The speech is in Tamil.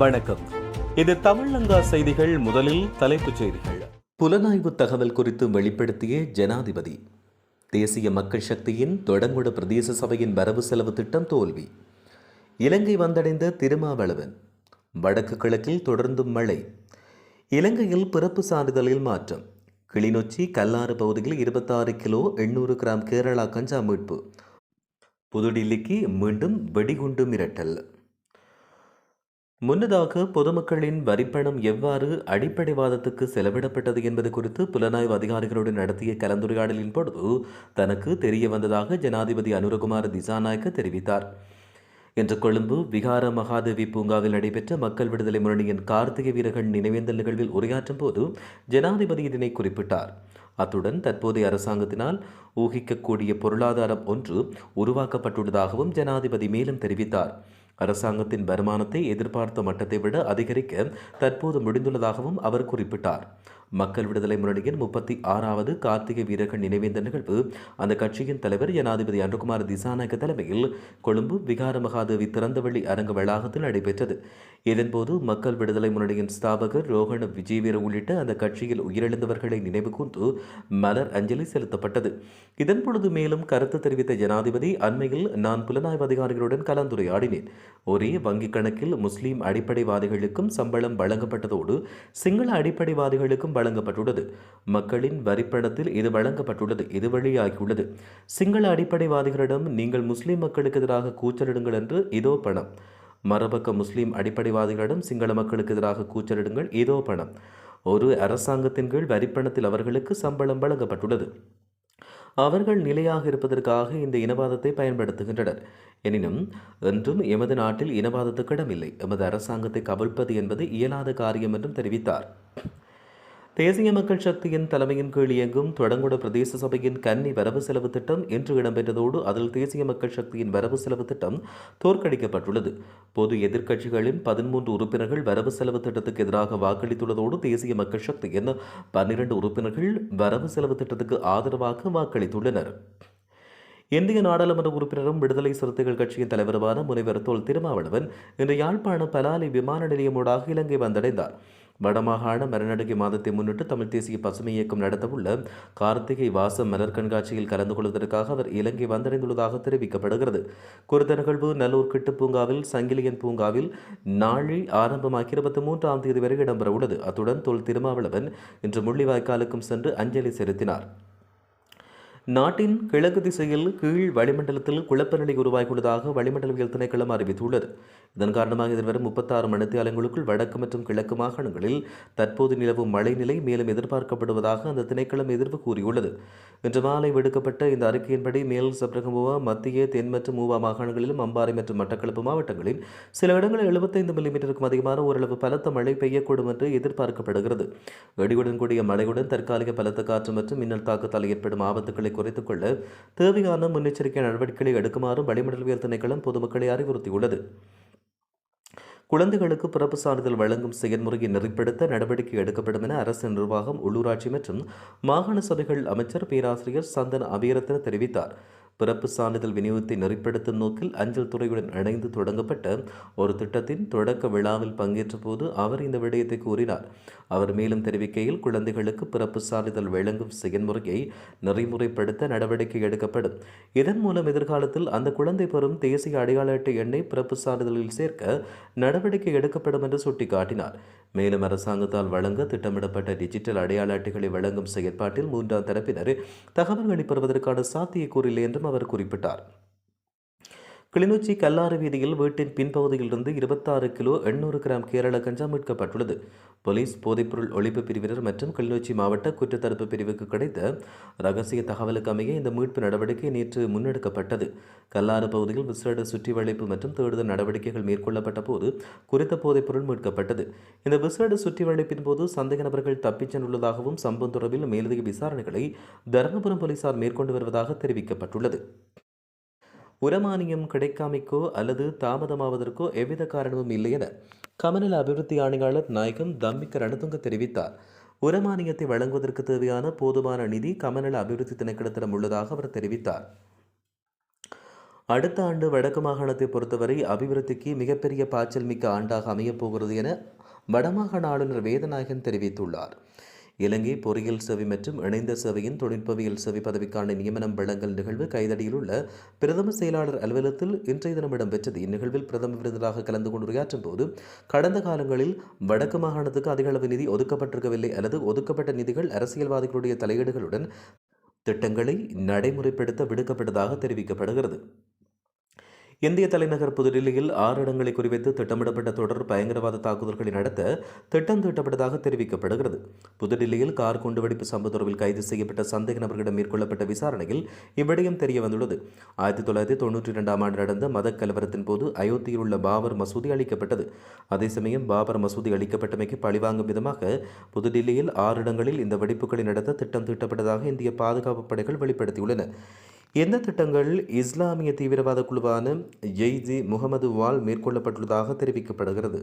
வணக்கம். இது தமிழங்கா செய்திகள் முதலில் தலைப்புச் செய்திகள். புலனாய்வு தகவல் குறித்து வெளிப்படுத்திய ஜனாதிபதி. தேசிய மக்கள் சக்தியின் தொடங்குட பிரதேச சபையின் வரவு செலவு திட்டம் தோல்வி. இலங்கை வந்தடைந்த திருமாவளவன். வடக்கு கிழக்கில் தொடர்ந்தும் மழை. இலங்கையில் பிறப்பு சான்றிதழில் மாற்றம். கிளிநொச்சி கல்லாறு பகுதியில் இருபத்தாறு கிலோ எண்ணூறு கிராம் கேரளா கஞ்சா மீட்பு. புதுடில்லிக்கு மீண்டும் வெடிகுண்டு மிரட்டல். முன்னதாக பொதுமக்களின் வரிப்பணம் எவ்வாறு அடிப்படைவாதத்துக்கு செலவிடப்பட்டது என்பது குறித்து புலனாய்வு அதிகாரிகளுடன் நடத்திய கலந்துரையாடலின் பொழுது தனக்கு தெரிய வந்ததாக ஜனாதிபதி அனுரகுமார் திசாநாயக்க தெரிவித்தார். இன்று கொழும்பு விகார மகாதேவி பூங்காவில் நடைபெற்ற மக்கள் விடுதலை முன்னணியின் கார்த்திகை வீரர்கள் நினைவேந்தல் நிகழ்வில் உரையாற்றும் போது ஜனாதிபதி இதனை குறிப்பிட்டார். அத்துடன் தற்போதைய அரசாங்கத்தினால் ஊகிக்கக்கூடிய பொருளாதாரம் ஒன்று உருவாக்கப்பட்டுள்ளதாகவும் ஜனாதிபதி மேலும் தெரிவித்தார். அரசாங்கத்தின் வருமானத்தை எதிர்பார்த்த மட்டத்தை விட அதிகரிக்க தற்போது முடிந்துள்ளதாகவும் அவர் குறிப்பிட்டார். மக்கள் விடுதலை முன்னணியின் முப்பத்தி ஆறாவது கார்த்திகை வீரர்கள் நினைவேந்த நிகழ்வு. அந்த கட்சியின் தலைவர் ஜனாதிபதி அனுகுமார் திசாநாயக்க தலைமையில் கொழும்பு விகார மகாதேவி திறந்தவெளி அரங்க வளாகத்தில் நடைபெற்றது. இதன்போது மக்கள் விடுதலை முன்னணியின் ஸ்தாபகர் ரோஹண விஜயவீர உள்ளிட்ட அந்த கட்சியில் உயிரிழந்தவர்களை நினைவு கூர்ந்து மலர் அஞ்சலி செலுத்தப்பட்டது. இதன்பொழுது மேலும் கருத்து தெரிவித்த ஜனாதிபதி அண்மையில் நான் புலனாய்வு அதிகாரிகளுடன் கலந்துரையாடினேன். ஒரே வங்கிக் கணக்கில் முஸ்லீம் அடிப்படைவாதிகளுக்கும் சம்பளம் வழங்கப்பட்டதோடு சிங்கள அடிப்படைவாதிகளுக்கும் வழங்கப்பட்டுள்ளது. மக்களின் வரிப்பணத்தில் இது வழங்கப்பட்டுள்ளது. இது வழியாகியுள்ளது சிங்கள அடிப்படைவாதிகளிடம் நீங்கள் முஸ்லிம் மக்களுக்கு எதிராக கூச்சலிடுங்கள் என்று இதோ பணம். மறுபக்க முஸ்லிம் அடிப்படைவாதிகளிடம் சிங்கள மக்களுக்கு எதிராக கூச்சலிடுங்கள் இதோ பணம். ஒரு அரசாங்கத்தின் கீழ் வரிப்பணத்தில் அவர்களுக்கு சம்பளம் வழங்கப்பட்டுள்ளது. அவர்கள் நிலையாக இருப்பதற்காக இந்த இனவாதத்தை பயன்படுத்துகின்றனர். எனினும் என்றும் எமது நாட்டில் இனவாதத்துக்கு இடமில்லை. எமது அரசாங்கத்தை கவிழ்ப்பது என்பது இயலாத காரியம் என்றும் தெரிவித்தார். தேசிய மக்கள் சக்தியின் தலைமையின் கீழ் இயங்கும் தொடங்குட பிரதேச சபையின் கன்னி வரவு செலவு திட்டம் இன்று இடம்பெற்றதோடு அதில் தேசிய மக்கள் சக்தியின் வரவு செலவு திட்டம் தோற்கடிக்கப்பட்டுள்ளது. பொது எதிர்க்கட்சிகளின் பதிமூன்று உறுப்பினர்கள் வரவு செலவு திட்டத்துக்கு எதிராக வாக்களித்துள்ளதோடு தேசிய மக்கள் சக்தியின் பன்னிரண்டு உறுப்பினர்கள் வரவு செலவு திட்டத்துக்கு ஆதரவாக வாக்களித்துள்ளனர். இந்திய நாடாளுமன்ற உறுப்பினரும் விடுதலை சிறுத்தைகள் கட்சியின் தலைவருமான முனைவர் தொல் திருமாவளவன் இன்று யாழ்ப்பாணம் பலாலி விமான நிலையமூடாக இலங்கை வந்தடைந்தார். வடமாகாண மரநடுகை மாதத்தை முன்னிட்டு தமிழ் தேசிய பசுமை இயக்கம் நடத்தவுள்ள கார்த்திகை வாசம் மலர் கண்காட்சியில் கலந்து கொள்வதற்காக அவர் இலங்கை வந்தடைந்துள்ளதாக தெரிவிக்கப்படுகிறது. குறித்த நிகழ்வு நல்லூர் கிட்டு பூங்காவில் சங்கிலியன் பூங்காவில் நாளை ஆரம்பமாக இருபத்தி மூன்றாம் தேதி வரை இடம்பெறவுள்ளது. அத்துடன் தொல் திருமாவளவன் இன்று முள்ளிவாய்க்காலுக்கும் சென்று அஞ்சலி செலுத்தினார். நாட்டின் கிழக்கு திசையில் கீழ் வளிமண்டலத்தில் குழப்ப நிலை உருவாகியுள்ளதாக வளிமண்டலவியல் திணைக்களம் அறிவித்துள்ளது. இதன் காரணமாக எதிர்வரும் முப்பத்தாறு மணித்தியாலங்களுக்குள் வடக்கு மற்றும் கிழக்கு மாகாணங்களில் தற்போது நிலவும் மழை நிலை மேலும் எதிர்பார்க்கப்படுவதாக அந்த திணைக்களம் எதிர்ப்பு கூறியுள்ளது. இன்று மாலை விடுக்கப்பட்ட இந்த அறிக்கையின்படி மேல் சப்ரகமுவா மத்திய தென் மற்றும் மூவா மாகாணங்களிலும் அம்பாறை மற்றும் மட்டக்களப்பு மாவட்டங்களில் சில இடங்களில் எழுபத்தைந்து மில்லிமீட்டருக்கும் அதிகமான ஓரளவு பலத்த மழை பெய்யக்கூடும் என்று எதிர்பார்க்கப்படுகிறது. வெடியுடன் கூடிய மழையுடன் தற்காலிக பலத்த காற்று மற்றும் மின்னல் தாக்கத்தால் ஏற்படும் ஆபத்துக்களை குறைத்துக் கொள்ள தேவையான முன்னெச்சரிக்கை நடவடிக்கைகளை எடுக்குமாறும் வளிமண்டலவியல் திணைக்களம் பொதுமக்களை அறிவுறுத்தியுள்ளது. குழந்தைகளுக்கு பிறப்பு சான்றிதழ் வழங்கும் செயல்முறையை நெறிப்படுத்த நடவடிக்கை எடுக்கப்படும் என அரசு நிர்வாகம் உள்ளூராட்சி மற்றும் மாகாண சபைகள் அமைச்சர் பேராசிரியர் சந்தன் அபிரத்தன தெரிவித்தார். பிறப்பு சான்றிதழ் விநியோகத்தை நெறிப்படுத்தும் நோக்கில் அஞ்சல் துறையுடன் இணைந்து தொடங்கப்பட்ட ஒரு திட்டத்தின் தொடக்க விழாவில் பங்கேற்ற போது அவர் இந்த விடயத்தை கூறினார். அவர் மேலும் தெரிவிக்கையில் குழந்தைகளுக்கு பிறப்பு சான்றிதழ் வழங்கும் செயல்முறையை நெறிமுறைப்படுத்த நடவடிக்கை எடுக்கப்படும். இதன் மூலம் எதிர்காலத்தில் அந்த குழந்தை பெறும் தேசிய அடையாள அட்டை எண்ணை பிறப்பு சான்றிதழில் சேர்க்க நடவடிக்கை எடுக்கப்படும் என்று சுட்டிக்காட்டினார். மேலும் அரசாங்கத்தால் வழங்க திட்டமிடப்பட்ட டிஜிட்டல் அடையாள அட்டைகளை வழங்கும் செயற்பாட்டில் மூன்றாம் தரப்பினர் தகவல்களை பெறுவதற்கான சாத்தியக்கூறில்லை என்றும் அவர் குறிப்பிட்டார். கிளிநொச்சி கல்லாறு வீதியில் வீட்டின் பின்பகுதியிலிருந்து இருபத்தாறு கிலோ எண்ணூறு கிராம் கேரள கஞ்சா மீட்கப்பட்டுள்ளது. போலீஸ் போதைப்பொருள் ஒழிப்பு பிரிவினர் மற்றும் கிளிநொச்சி மாவட்ட குற்றத்தடுப்பு பிரிவுக்கு கிடைத்த ரகசிய தகவலுக்கு அமைய இந்த மீட்பு நடவடிக்கை நேற்று முன்னெடுக்கப்பட்டது. கல்லாறு பகுதியில் விசேட சுற்றி வளைப்பு மற்றும் தேடுதல் நடவடிக்கைகள் மேற்கொள்ளப்பட்ட போது குறித்த போதைப்பொருள் மீட்கப்பட்டது. இந்த விசேட சுற்றி வளைப்பின் போது சந்தேக நபர்கள் தப்பிச் சென்றுள்ளதாகவும் சம்பவம் தொடர்பில் மேலதிக விசாரணைகளை தருமபுரம் போலீசார் மேற்கொண்டு வருவதாக தெரிவிக்கப்பட்டுள்ளது. உரமானியம் கிடைக்காமைக்கோ அல்லது தாமதமாவதற்கோ எவ்வித காரணமும் இல்லை என கமநல அபிவிருத்தி ஆணையாளர் நாயகம் தம்பிக்க ரணதுங்க தெரிவித்தார். உரமானியத்தை வழங்குவதற்கு தேவையான போதுமான நிதி கமநல அபிவிருத்தி திணைக்களத்திடம் உள்ளதாக அவர் தெரிவித்தார். அடுத்த ஆண்டு வடக்கு மாகாணத்தை பொறுத்தவரை அபிவிருத்திக்கு மிகப்பெரிய பாய்ச்சல் மிக்க ஆண்டாக அமையப் போகிறது என வடமாகாண ஆளுநர் வேதநாயகன் தெரிவித்துள்ளார். இலங்கை பொறியியல் சேவை மற்றும் இணைந்த சேவையின் தொழில்நுட்பவியல் சேவை பதவிக்கான நியமனம் வழங்கல் நிகழ்வு கைதடியில் உள்ள பிரதம செயலாளர் அலுவலகத்தில் இன்றைய தினம் இடம்பெற்றது. இந்நிகழ்வில் பிரதம விருந்தினராக கலந்து கொண்டு உரையாற்றும் போது கடந்த காலங்களில் வடக்கு மாகாணத்துக்கு அதிக அளவு நிதி ஒதுக்கப்பட்டிருக்கவில்லை அல்லது ஒதுக்கப்பட்ட நிதிகள் அரசியல்வாதிகளுடைய தலையீடுகளுடன் திட்டங்களை நடைமுறைப்படுத்த விடுக்கப்பட்டதாக தெரிவிக்கப்படுகிறது. இந்திய தலைநகர் புதுடில்லியில் ஆறு இடங்களை குறிவைத்து திட்டமிடப்பட்ட தொடர் பயங்கரவாத தாக்குதல்களை நடத்த திட்டம் தீட்டப்பட்டதாக தெரிவிக்கப்படுகிறது. புதுடில்லியில் கார் குண்டுவெடிப்பு சம்பவ தொடர்பில் கைது செய்யப்பட்ட சந்தேக நபர்களிடம் மேற்கொள்ளப்பட்ட விசாரணையில் இவ்விடயம் தெரிய வந்துள்ளது ஆயிரத்தி தொள்ளாயிரத்தி தொண்ணூற்றி இரண்டாம் ஆண்டு நடந்த மத கலவரத்தின் போது அயோத்தியில் உள்ள பாபர் மசூதி அளிக்கப்பட்டது. அதே சமயம் பாபர் மசூதி அளிக்கப்பட்டமைக்கு பழிவாங்கும் விதமாக புதுடில்லியில் ஆறு இடங்களில் இந்த வெடிப்புகளை நடத்த திட்டம் தீட்டப்பட்டதாக இந்திய பாதுகாப்பு படைகள் வெளிப்படுத்தியுள்ளன. இந்த திட்டங்கள் இஸ்லாமிய தீவிரவாத குழுவான ஜெய்ஜி முகமது வால் மேற்கொள்ளப்பட்டுள்ளதாக தெரிவிக்கப்படுகிறது?